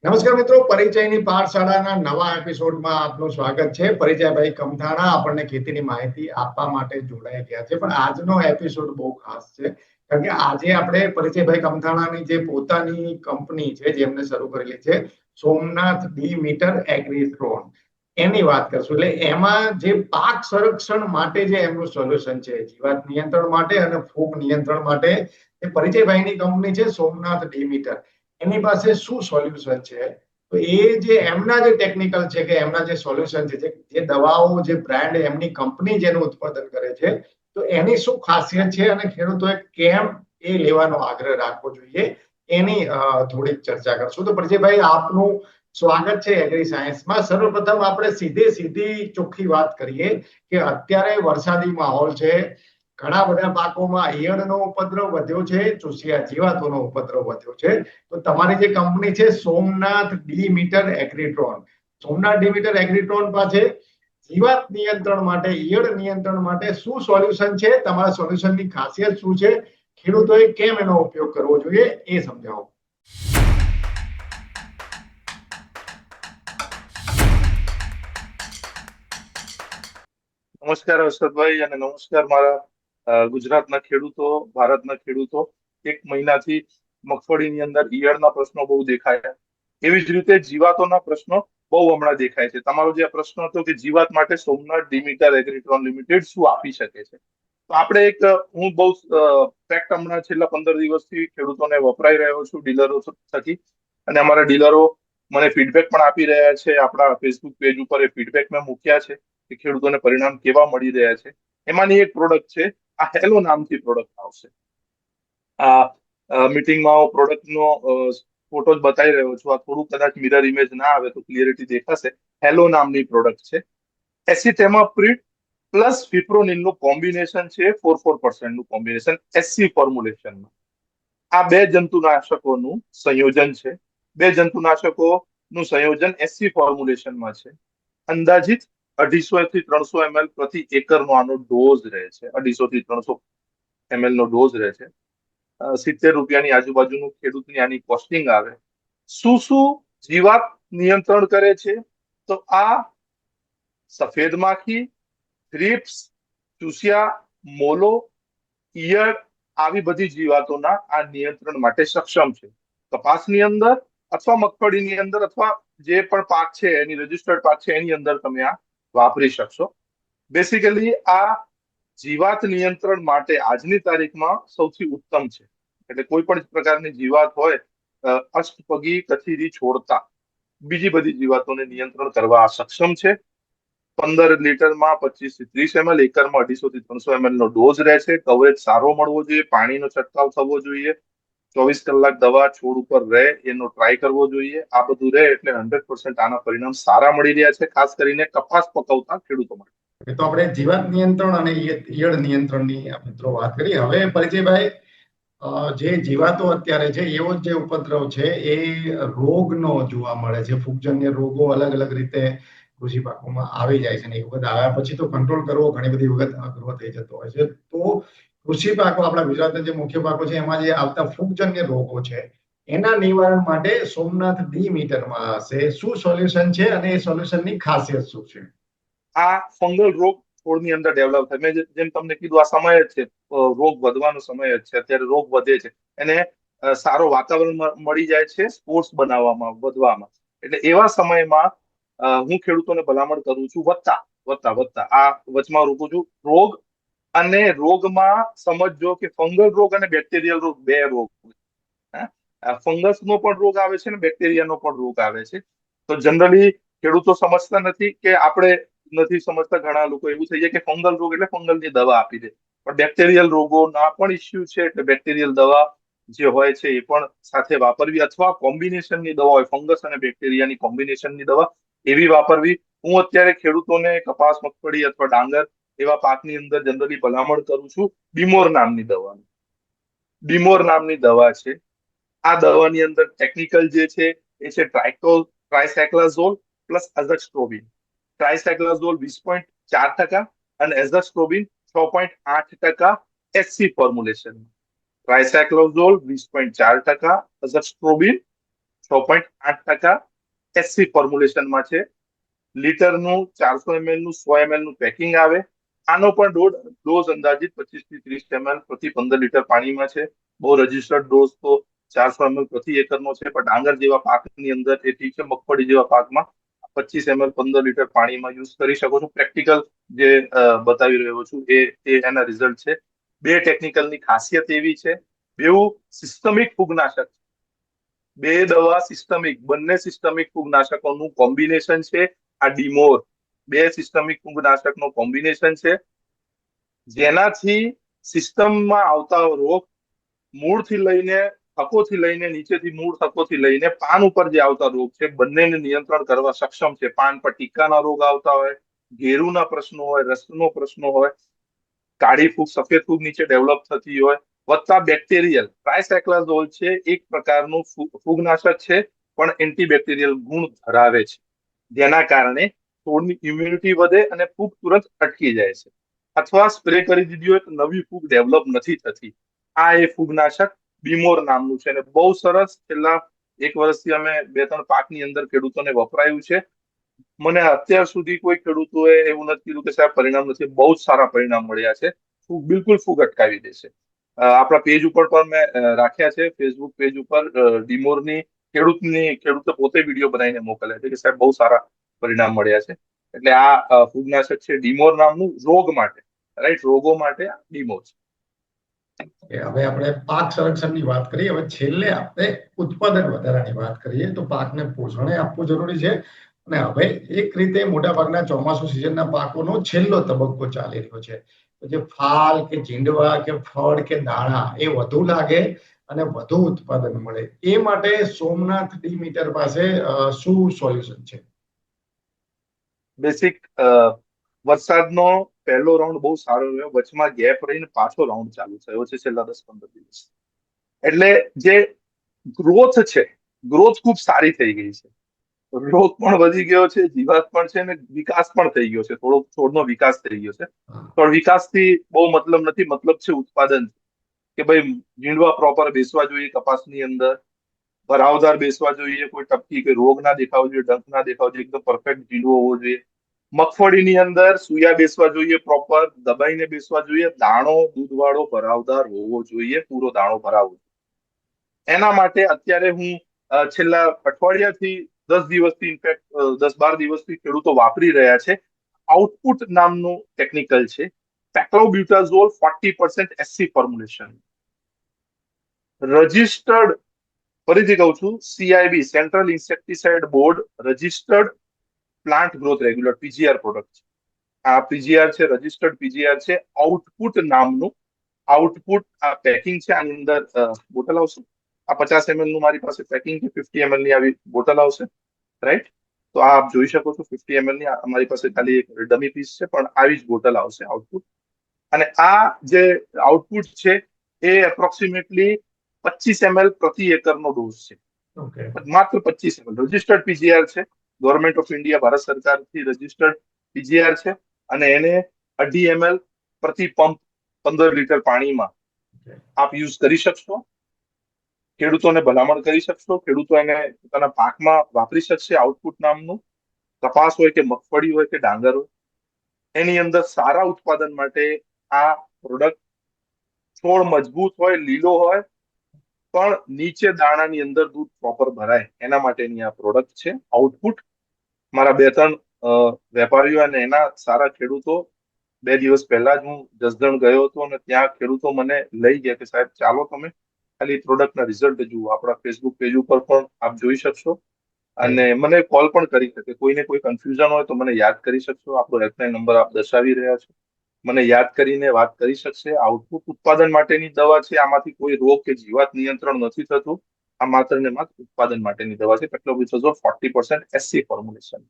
નમસ્કાર મિત્રો, પરિચયની પાઠશાળાના નવા એપિસોડમાં આપનું સ્વાગત છે. પરિચયભાઈ કમથાણા આપણને ખેતીની માહિતી આપવા માટે જોડાઈ ગયા છે. પણ આજનો એપિસોડ બહુ ખાસ છે. કારણ કે આજે આપણે પરિચયભાઈ કમથાણાની જે પોતાની કંપની છે જેમને શરૂ કરેલી છે, સોમનાથ ડી મીટર એગ્રીટ્રોન એની વાત કરશું. એટલે એમાં જે પાક સંરક્ષણ માટે જે એમનું સોલ્યુશન છે, જીવાત નિયંત્રણ માટે અને ફૂગ નિયંત્રણ માટે, એ પરિચયભાઈની કંપની છે સોમનાથ ડી મીટર. એની પાસે શું સોલ્યુશન છે? તો એ જે એમના જે ટેકનિકલ છે કે એમના જે સોલ્યુશન છે, જે દવાઓ, જે બ્રાન્ડ એમની કંપની જેનું ઉત્પાદન કરે છે, તો એની શું ખાસિયત છે? અને ખેડૂતોએ કેમ એ લેવાનો આગ્રહ રાખવો જોઈએ? એની થોડીક ચર્ચા કરશું. તો પ્રજયભાઈ, આપનું સ્વાગત છે એગ્રી સાયન્સમાં સર્વપ્રથમ આપણે સીધે સીધી ચોખ્ખી વાત કરીએ કે અત્યારે વરસાદી માહોલ છે. ઘણા બધા પાકોમાં ઈયળનો ઉપદ્રવ વધ્યો છે, ચૂસિયા જીવાતોનો ઉપદ્રવ વધ્યો છે. તો તમારી જે કંપની છે, Somnath D meter Agritron. Somnath D meter Agritron પાસે જીવાત નિયંત્રણ માટે ઈયળ નિયંત્રણ માટે શું સોલ્યુશન છે? તમારા સોલ્યુશનની ખાસિયત શું છે? ખેડૂતોએ કેમ એનો ઉપયોગ કરવો જોઈએ એ સમજાવો. નમસ્કાર હર્ષદભાઈ અને નમસ્કાર મારા ગુજરાતના ખેડૂતો, ભારતના ખેડૂતો એક મહિનાથી મગફળીની અંદર ઈયળના પ્રશ્નો બહુ દેખાયા. એવી જ રીતે જીવાતોના પ્રશ્નો બહુ હમણાં દેખાય છે. તમારો જે પ્રશ્ન હતો કે જીવાત માટે સોમનાથ, ડિમીટર એગ્રીટ્રોન લિમિટેડ શું આપી શકે છે? તો આપણે એક, હું બહુ ફેક્ટ હમણાં છેલ્લા પંદર દિવસથી ખેડૂતોને વપરાઈ રહ્યો છું, ડીલરો થકી. અને અમારા ડીલરો મને ફીડબેક પણ આપી રહ્યા છે. આપણા ફેસબુક પેજ ઉપર એ ફીડબેક મેં મૂક્યા છે કે ખેડૂતોને પરિણામ કેવા મળી રહ્યા છે. એમાંની એક પ્રોડક્ટ છે આ હેલો નામથી પ્રોડક્ટ આવશે. આ મિટિંગમાં પ્રોડક્ટનો ફોટો જ બતાવી રહ્યો છું. આ થોડું કદાચ મિરર ઇમેજ ના આવે તો ક્લિયરિટી દેખાશે. હેલો નામની પ્રોડક્ટ છે. એસિટેમાપ્રિડ પ્લસ ફિપ્રોનિનનું કોમ્બિનેશન છે ફોર ફોર પર્સન્ટનું કોમ્બિનેશન એસસી ફોર્મ્યુલેશનમાં આ બે જંતુનાશકોનું સંયોજન છે. બે જંતુનાશકોનું સંયોજન એસસી ફોર્મ્યુલેશનમાં છે. અંદાજિત અઢીસો થી ત્રણસો એમએલ પ્રતિ એકરનો આનો ડોઝ રહે છે. અઢીસો થી ત્રણસો એમએલ નો ડોઝ રહે છે. સિત્તેર રૂપિયાની આજુબાજુનું ખેડૂતની આની કોસ્ટિંગ આવે. શું શું જીવાત નિયંત્રણ કરે છે? તો આ સફેદ માખી થ્રીપ્સ ચૂસિયા, મોલો, ઈયળ આવી બધી જીવાતોના આ નિયંત્રણ માટે સક્ષમ છે. કપાસની અંદર અથવા મગફળીની અંદર અથવા જે પણ પાક છે, એની રજીસ્ટર્ડ પાક છે, એની અંદર તમે આ વાપરી શકશો. બેસિકલી આ જીવાત નિયંત્રણ માટે આજની તારીખમાં સૌથી ઉત્તમ છે. એટલે કોઈ પણ પ્રકારની જીવાત હોય અષ્ટપગી કથીરી છોડતા બીજી બધી જીવાતોને નિયંત્રણ કરવા સક્ષમ છે. પંદર લીટરમાં પચીસથી ત્રીસ એમએલ, એકરમાં અઢીસો થી ત્રણસો એમએલ નો ડોઝ રહે છે કવરેજ સારો મળવો જોઈએ, પાણીનો છંટકાવ થવો જોઈએ. ચોવીસ કલાક દવા, છોડ ઉપર રહે, એનો ટ્રાય કરવો જોઈએ. આ બધું રહે એટલે હંડ્રેડ પર્સન્ટ આના પરિણામ સારા મળી રહ્યા છે, ખાસ કરીને કપાસ પકવતા ખેડૂતો માટે. તો આપણે જીવાત નિયંત્રણ અને ઈયળ નિયંત્રણની મિત્રો વાત કરી. હવે પરિચયભાઈ જે જીવાતો અત્યારે છે, એવો જે ઉપદ્રવ છે, એ રોગનો જોવા મળે છે. ફૂગજન્ય રોગો અલગ અલગ રીતે કૃષિ પાકોમાં આવી જાય છે અને એક વખત આવ્યા પછી તો કંટ્રોલ કરવો ઘણી બધી વખત અઘરો થઈ જતો હોય છે. તો કૃષિ પાકો, આપણા ગુજરાતના જે મુખ્ય પાકો છે, એમાં જે આવતા ફૂગજન્ય રોગો છે, એના નિવારણ માટે સોમનાથ ડી મીટરમાં હશે. શું સોલ્યુશન છે અને એ સોલ્યુશનની ખાસિયત શું છે? આ ફંગલ રોગ છોડની અંદર ડેવલપ થાય. મેં જેમ તમને કીધું, આ સમય જ છે. રોગ વધવાનો સમય જ છે. અત્યારે રોગ વધે છે. એને સારો વાતાવરણ મળી જાય છે સ્પોર્ટ્સ બનાવવામાં, વધવામાં. એટલે એવા સમયમાં હું ખેડૂતોને ભલામણ કરું છું. વધતા વધતા વધતા આ વચમાં રોકું છું. રોગ અને રોગમાં સમજજો કે ફંગલ રોગ અને બેક્ટેરિયલ રોગ બે રોગ ફંગસ નો પણ રોગ આવે છે અને બેક્ટેરિયાનો પણ રોગ આવે છે. તો જનરલી ખેડૂતો સમજતા નથી કે આપણે નથી સમજતા. ઘણા લોકો એવું થઈ જાય કે ફંગલ રોગ એટલે ફંગલની દવા આપી દે. પણ બેક્ટેરિયલ રોગોના પણ ઇસ્યુ છે એટલે બેક્ટેરિયલ દવા જે હોય છે એ પણ સાથે વાપરવી અથવા કોમ્બિનેશનની દવા હોય, ફંગસ અને બેક્ટેરિયાની કોમ્બિનેશનની દવા એવી વાપરવી. હું અત્યારે ખેડૂતોને કપાસ મગફળી અથવા ડાંગર એવા પાકની અંદર જનરલી ભલામણ કરું છું. બીમોર નામની દવાની બીમોર નામની દવા છે. આ દવાની અંદર ટેકનિકલ જે છે એ છે ટ્રાઇકોલ ટ્રાયસાયક્લાઝોલ પ્લસ અઝક્સ્ટ્રોબિન ટ્રાયસાયક્લાઝોલ વીસ પોઈન્ટ ચાર ટકા અને એઝક્સ્ટ્રોબિન છ પોઈન્ટ આઠ ટકા એસસી ફોર્મ્યુલેશન ટ્રાયસાયક્લોઝોલ વીસ પોઈન્ટ ચાર ટકા અઝક્સ્ટ્રોબિન છ પોઈન્ટ આઠ ટકા એસસી ફોર્મ્યુલેશનમાં છે. લીટરનું ચારસો એમએલનું, સો એમએલનું પેકિંગ આવે. આનો પણ ડોઝ ડોઝ અંદાજિત પચીસથી ત્રીસ એમએલ પ્રતિ પંદર લીટર પાણીમાં છે. બહુ રજીસ્ટર્ડ ડોઝ તો ચારસો એમએલ પ્રતિ એકરનો છે પણ ડાંગર જેવા પાકની અંદર એ ઠીક છે, મગફળી જેવા પાકમાં પચીસ એમએલ પંદર લીટર પાણીમાં યુઝ કરી શકો છો. પ્રેક્ટિકલ જે બતાવી રહ્યો છું એ એના રિઝલ્ટ છે. બે ટેકનિકલની ખાસિયત એવી છે બેવું સિસ્ટમિક ફૂગનાશક બે દવા સિસ્ટમિક બંને સિસ્ટમિક ફૂગનાશકોનું કોમ્બિનેશન છે આ ડીમોર. બે સિસ્ટમિક ફૂગનાશકનું કોમ્બિનેશન છે. જેનાથી સિસ્ટમમાં આવતા રોગ મૂળથી લઈને થકોથી લઈને નીચેથી મૂળ થકોથી લઈને પાન ઉપર જે આવતા રોગ છે, બંનેને નિયંત્રણ કરવા સક્ષમ છે. પાન પર ટીકાના રોગ આવતા હોય, ઘેરુના પ્રશ્નો હોય, રસનો પ્રશ્નો હોય, કાળી ફૂગ, સફેદ ફૂગ નીચે ડેવલપ થતી હોય, વત્તા બેક્ટેરિયલ ટ્રાયસાયક્લાઝોલ છે, એક પ્રકારનું ફૂગનાશક છે, પણ એન્ટીબેક્ટેરિયલ ગુણ ધરાવે છે. જેના કારણે છોડની ઇમ્યુનિટી વધે અને ફૂગ તુરંત અટકી જાય છે. અથવા સ્પ્રે કરી દીધી હોય તો નવી ફૂગ ડેવલપ નથી થતી. આ એ ફૂગનાશક બીમોર નામનું છે અને બહુ સરસ છેલ્લા એક વર્ષથી અમે બે ત્રણ પાકની અંદર ખેડૂતોને વપરાયું છે. મને અત્યાર સુધી કોઈ ખેડૂતોએ એવું નથી કીધું કે સાહેબ પરિણામ નથી. બહુ જ સારા પરિણામ મળ્યા છે. ફૂગ બિલકુલ ફૂગ અટકાવી દેશે આપણા પેજ ઉપર પણ મેં રાખ્યા છે. ફેસબુક પેજ ઉપર ડીમોરની ખેડૂતની, ખેડૂતે પોતે વીડિયો બનાવીને મોકલ્યા છે કે સાહેબ બહુ સારા પરિણામ મળ્યા છે. એટલે આ ફૂગનાશક છે ડીમોર નામનું રોગ માટે. રાઈટ રોગો માટે ડીમોર છે. હવે આપણે પાક સંરક્ષણની વાત કરીએ. હવે છેલ્લે આપણે ઉત્પાદન વધારાની વાત કરીએ તો પાકને પોષણ આપવું જરૂરી છે. અને હવે એક રીતે મોટાભાગના ચોમાસુ સિઝનના પાકોનો છેલ્લો તબક્કો ચાલી રહ્યો છે. જે ફાલ કે ચીંડવા કે ફળ કે દાણા એ વધુ લાગે અને વધુ ઉત્પાદન મળે. એ માટે સોમનાથ ડીમીટર પાસે શું સોલ્યુશન છે? બેસિક વરસાદનો પહેલો રાઉન્ડ બહુ સારો રહ્યો. વચમાં ગેપ રહીને પાછો રાઉન્ડ ચાલુ થયો છે છેલ્લા દસ પંદર દિવસ. એટલે જે ગ્રોથ છે ગ્રોથ ખૂબ સારી થઈ ગઈ છે. રોગ પણ વધી ગયો છે, જીવાત પણ છે અને વિકાસ પણ થઈ ગયો છે. થોડો છોડનો વિકાસ થઈ ગયો છે. પણ વિકાસથી બહુ મતલબ નથી. મતલબ છે ઉત્પાદન. કે ભાઈ ઝીંડવા પ્રોપર બેસવા જોઈએ કપાસની અંદર. ભરાવદાર બેસવા જોઈએ, કોઈ ટપકી કે રોગ ના દેખાવો જોઈએ, ડંખ ના દેખાવો જોઈએ, એકદમ પરફેક્ટ ઝીંડવો હોવો જોઈએ. મગફળીની અંદર સુયા બેસવા જોઈએ પ્રોપર દબાઈને બેસવા જોઈએ, દાણો, દૂધવાળો ભરાવદાર હોવો જોઈએ, પૂરો દાણો ભરાવવો એના માટે અત્યારે હું છેલ્લા અઠવાડિયાથી દસ દિવસથી ઇનફેક્ટ દસ બાર દિવસથી ખેડૂતો વાપરી રહ્યા છે. આઉટપુટ નામનું ટેકનિકલ છે. Paclobutrazol forty percent SC formulation registered ફરીથી કહું છું CIB central insecticide board registered plant growth regular PGR product છે. આ પીજીઆર છે રજિસ્ટર્ડ પીજીઆર છે. આઉટપુટ નામનું આઉટપુટ આ પેકિંગ છે, આની અંદર બોટલ આવશે. આ પચાસ એમએલનું મારી પાસે પેકિંગ છે ફિફ્ટી એમએલની આવી બોટલ આવશે રાઈટ તો આ આપ જોઈ શકો છો ફિફ્ટી એમએલની અમારી પાસે ખાલી એક ડમી પીસ છે, પણ આવી જ બોટલ આવશે આઉટપુટ અને આ જે આઉટપુટ છે, એ એપ્રોક્સિમેટલી પચીસ એમએલ પ્રતિ એકરનો ડોઝ છે. માત્ર પચીસ એમએલ રજીસ્ટર્ડ પીજીઆર છે. ગવર્મેન્ટ ઓફ ઇન્ડિયા ભારત સરકારથી રજીસ્ટર્ડ પીજીઆર છે. અને એને અઢી એમએલ પ્રતિ પંપ પંદર લીટર પાણીમાં આપ યુઝ કરી શકશો. ખેડૂતોને ભલામણ કરી શકશો. ખેડૂતો એને પોતાના પાકમાં વાપરી શકશે આઉટપુટ નામનું. કપાસ હોય કે મગફળી હોય કે ડાંગર હોય. એની અંદર સારા ઉત્પાદન માટે આ પ્રોડક્ટ છોડ મજબૂત હોય લીલો હોય પણ નીચે દાણાની અંદર દૂધ પ્રોપર ભરાય. એના માટેની આ પ્રોડક્ટ છે. આઉટપુટ મારા બે ત્રણ વેપારીઓ અને એના સારા ખેડૂતો બે દિવસ પહેલા જ હું જસદણ ગયો હતો અને ત્યાં ખેડૂતો મને લઈ ગયા કે સાહેબ ચાલો તમે. ખાલી પ્રોડક્ટના રિઝલ્ટ જુઓ આપણા ફેસબુક પેજ ઉપર પણ આપ જોઈ શકશો. અને મને કોલ પણ કરી શકે. કોઈને કોઈ કન્ફ્યુઝન હોય તો મને યાદ કરી શકશો. આપણો હેલ્પલાઇન નંબર આપ દર્શાવી રહ્યા છો. મને યાદ કરીને વાત કરી શકશે. આઉટપુટ ઉત્પાદન માટેની દવા છે. આમાંથી કોઈ રોગ કે જીવાત નિયંત્રણ નથી થતું. આ માત્ર ને માત્ર ઉત્પાદન માટેની દવા છે. Paclobutrazol forty percent SC formulation.